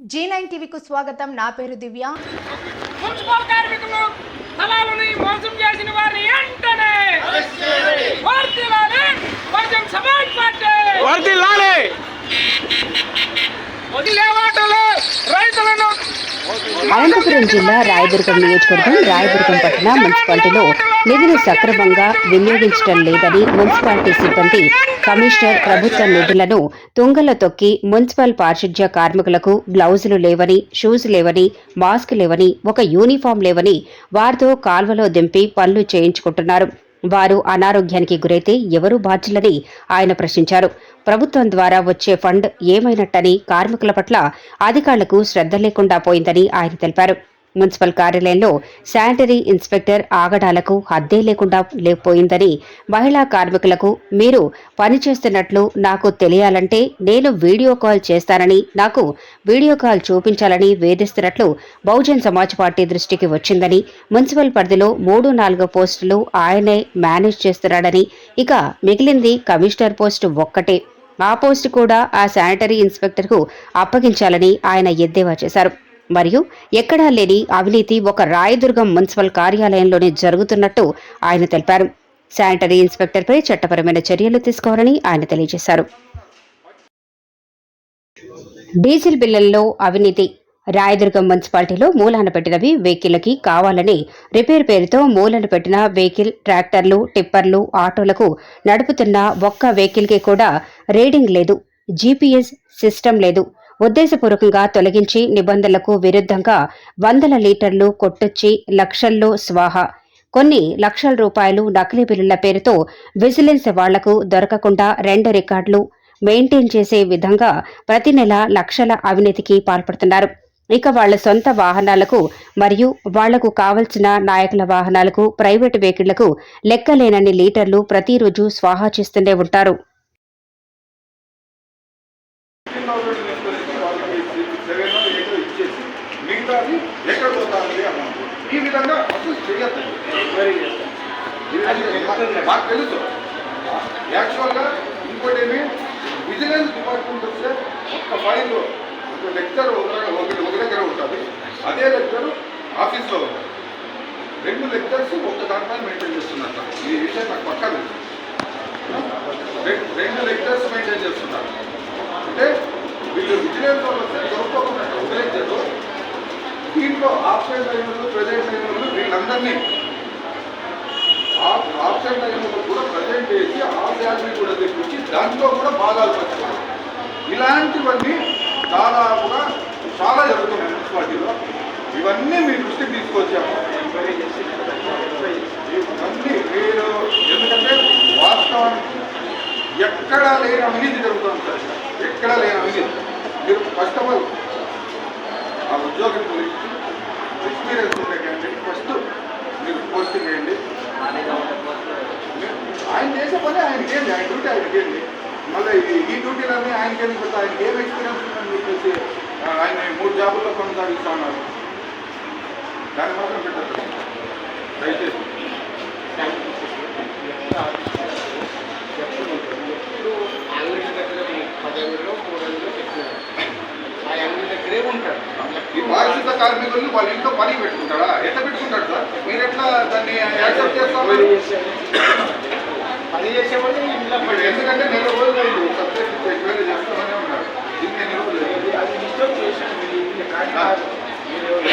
G nine టీవీకు స్వాగతం. నా పేరు దివ్య. మున్సిపల్ కార్మికులు స్థలాలని మోసం చేసిన వారిని వెంటనే వర్ధిల్లాలి బహుజన్ సమాజ్ పార్టీ వర్దిల్లాలి వదిలేవాటలు రైతులను అనంతపురం జిల్లా రాయదుర్గం నియోజకవర్గం రాయదుర్గం పట్టణ మున్సిపాలిటీలో నిధులు సక్రమంగా వినియోగించడం లేదని మున్సిపాలిటీ సిబ్బంది కమిషనర్ ప్రభుత్వ నిధులను తుంగల తొక్కి మున్సిపల్ పారిశుధ్య కార్మికులకు గ్లౌజులు లేవని షూస్ లేవని మాస్క్ లేవని ఒక యూనిఫామ్ లేవని వారితో కాల్వలో దింపి పనులు చేయించుకుంటున్నారు. వారు అనారోగ్యానికి గురైతే ఎవరు బాధ్యులని ఆయన ప్రశ్నించారు. ప్రభుత్వం ద్వారా వచ్చే ఫండ్ ఏమైనట్టని కార్మికుల పట్ల అధికారులకు శ్రద్ధ లేకుండా పోయిందని ఆయన తెలిపారు. మున్సిపల్ కార్యాలయంలో శానిటరీ ఇన్స్పెక్టర్ ఆగడాలకు హద్దే లేకుండా లేకపోయిందని మహిళా కార్మికులకు మీరు పనిచేస్తున్నట్లు నాకు తెలియాలంటే నేను వీడియో కాల్ చేస్తానని నాకు వీడియో కాల్ చూపించాలని వేధిస్తున్నట్లు బహుజన్ సమాజ్ పార్టీ దృష్టికి వచ్చిందని మున్సిపల్ పరిధిలో మూడు నాలుగు పోస్టులు ఆయనే మేనేజ్ చేస్తున్నాడని ఇక మిగిలింది కమిషనర్ పోస్టు ఒక్కటే. ఆ పోస్టు కూడా ఆ శానిటరీ ఇన్స్పెక్టర్కు అప్పగించాలని ఆయన ఎద్దేవా చేశారు. మరియు ఎక్కడా లేని అవినీతి ఒక రాయదుర్గం మున్సిపల్ కార్యాలయంలోనే జరుగుతున్నట్టు ఆయన తెలిపారు. శానిటరీ ఇన్స్పెక్టర్పై చట్టపరమైన చర్యలు తీసుకోవాలని ఆయన తెలియజేశారు. డీజిల్ బిల్లుల్లో అవినీతి. రాయదుర్గం మున్సిపాలిటీలో మూలాన పెట్టినవి వెహికల్కి కావాలని రిపేర్ పేరుతో మూలన పెట్టిన వెహికల్ ట్రాక్టర్లు టిప్పర్లు ఆటోలకు నడుపుతున్న ఒక్క వెహికల్కి కూడా రీడింగ్ లేదు. జీపీఎస్ సిస్టమ్ లేదు. ఉద్దేశపూర్వకంగా తొలగించి నిబంధనలకు విరుద్ధంగా వందల లీటర్లు కొట్టొచ్చి లక్షల్లో స్వాహ. కొన్ని లక్షల రూపాయలు నకిలీ బిల్లుల పేరుతో విజిలెన్స్ వాళ్ళకు దొరకకుండా రెండు రికార్డులు మెయింటైన్ చేసే విధంగా ప్రతి నెల లక్షల అవినీతికి పాల్పడుతున్నారు. ఇక వాళ్ళ సొంత వాహనాలకు మరియు వాళ్ళకు కావలసిన నాయకుల వాహనాలకు ప్రైవేటు వెహికళ్ళకు లెక్కలేనన్ని లీటర్లు ప్రతిరోజు స్వాహా చేస్తూనే ఉంటారు. మిగతాది ఎక్కడ పోతుంది అమౌంట్ ఈ విధంగా అసలు చేయొద్దు. మాకు తెలుసు. యాక్చువల్గా ఇంకోటి ఏమి విజిలెన్స్ డిపార్ట్మెంట్ వస్తే ఒక్క ఫైల్ ఒక లెక్చర్ ఒక ఒకటి ఒక దగ్గర ఉంటుంది. అదే లెక్చర్ ఆఫీస్లో ఉంటుంది. రెండు లెక్చర్స్ ఒక్క దాంట్లో మెయింటైన్ చేస్తున్నారు. ఈ విషయం నాకు పక్కా తెలుసు. రెండు లెక్చర్స్ మెయింటైన్ చేస్తున్నారు. అంటే వీళ్ళు విజిలెన్స్ వాళ్ళు వస్తే దొరకకుండా వదిలేశారు దీంట్లో ఆప్షన్ టైంలో ప్రజెంట్ అయిన వాళ్ళు వీళ్ళందరినీ ఆప్షన్ టైంలో కూడా ప్రజెంట్ చేసి ఆ శాలరీ కూడా తెప్పించి దాంట్లో కూడా భాగాలు పంచుకోవాలి ఇలాంటివన్నీ దాదాపుగా చాలా జరుగుతున్నాయి మున్సిపాలిటీలో. ఇవన్నీ మీ దృష్టికి తీసుకొచ్చాము. ఇవన్నీ మీరు ఎందుకంటే వాస్తవానికి ఎక్కడా లేని అవినీతి జరుగుతుంది సార్. ఎక్కడా లేని అవినీతి. మీరు ఫస్ట్ ఆఫ్ ఆల్ ఆ ఉద్యోగం గురించి ఎక్స్పీరియన్స్ ఉండే క్యాండిడేట్ ఫస్ట్ మీరు పోస్టింగ్ వేయండి ఆయన చేసే పని ఆయనకి ఏంటి ఆయన డ్యూటీ ఆయనకి ఏంటి మళ్ళీ ఈ- డ్యూటీలన్నీ ఆయనకి ఎందుకు పెడతా ఆయనకి ఏం ఎక్స్పీరియన్స్ ఉందని చెప్పేసి ఆయన మూడు జాబుల్లో కొనసాగిస్తా ఉన్నారు. దాన్ని మాత్రం పెట్టద్దు. దయచేసి ఇప్పుడు అంగడి దగ్గర పదవిలో మూడో చెప్పినారు ఆ అంగడి దగ్గరే ఉంటాడు ఈ పారిశుద్ధ కార్మికుల్ని వాళ్ళ ఇంట్లో పని పెట్టుకుంటాడా? ఎట్లా పెట్టుకుంటాడు సార్? మీరు ఎట్లా దాన్ని యాక్సెప్ట్ చేస్తారు? పని చేసేవాళ్ళు ఎందుకంటే